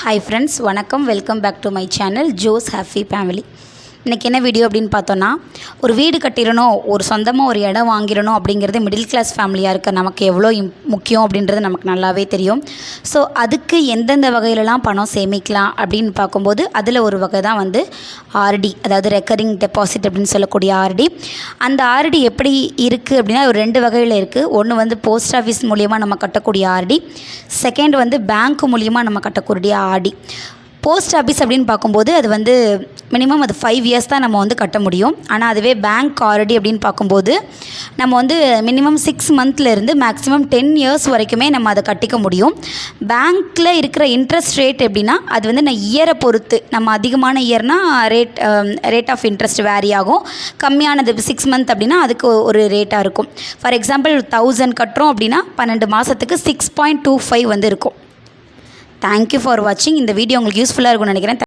Hi friends வணக்கம். Welcome back to my channel Jose happy family இன்றைக்கி என்ன video அப்படின்னு பார்த்தோன்னா ஒரு வீடு கட்டிடணும் ஒரு சொந்தமாக ஒரு இடம் வாங்கிடணும் அப்படிங்கிறது மிடில் கிளாஸ் ஃபேமிலியாக இருக்க நமக்கு எவ்வளோ இம் முக்கியம் அப்படின்றது நமக்கு நல்லாவே தெரியும். ஸோ அதுக்கு எந்தெந்த வகையிலலாம் பணம் சேமிக்கலாம் அப்படின்னு பார்க்கும்போது அதில் ஒரு வகை தான் வந்து ஆர்டி அதாவது ரெக்கரிங் டெபாசிட் அப்படின்னு சொல்லக்கூடிய ஆர்டி அந்த ஆர்டி எப்படி இருக்குது அப்படின்னா ஒரு ரெண்டு வகையில் இருக்குது ஒன்று வந்து போஸ்ட் ஆஃபீஸ் மூலியமாக நம்ம கட்டக்கூடிய ஆர்டி செகண்ட் வந்து பேங்க் மூலியமாக நம்ம கட்டக்கூடிய ஆர்டி போஸ்ட் ஆஃபீஸ் அப்படின்னு பார்க்கும்போது அது வந்து மினிமம் அது ஃபைவ் இயர்ஸ் தான் நம்ம வந்து கட்ட முடியும். ஆனால் அதுவே பேங்க் ஆல்ரெடி அப்படின்னு பார்க்கும்போது நம்ம வந்து மினிமம் சிக்ஸ் மந்த்லேருந்து மேக்ஸிமம் டென் இயர்ஸ் வரைக்குமே நம்ம அதை கட்டிக்க முடியும். பேங்க்கில் இருக்கிற இன்ட்ரெஸ்ட் ரேட் எப்படின்னா அது வந்து நான் இயரை பொறுத்து நம்ம அதிகமான இயர்னா rate rate of interest vary ஆகும். கம்மியானது சிக்ஸ் மந்த் அப்படின்னா அதுக்கு ஒரு ரேட்டாக இருக்கும். ஃபார் எக்ஸாம்பிள் தௌசண்ட் கட்டுறோம் அப்படின்னா பன்னெண்டு மாதத்துக்கு சிக்ஸ் பாயிண்ட் டூ ஃபைவ் வந்து இருக்கும். தேங்க்யூ ஃபார் வாட்சிங் இந்த வீடியோ உங்களுக்கு யூஸ்ஃபுல்லாக இருக்கும்னு நினைக்கிறேன்.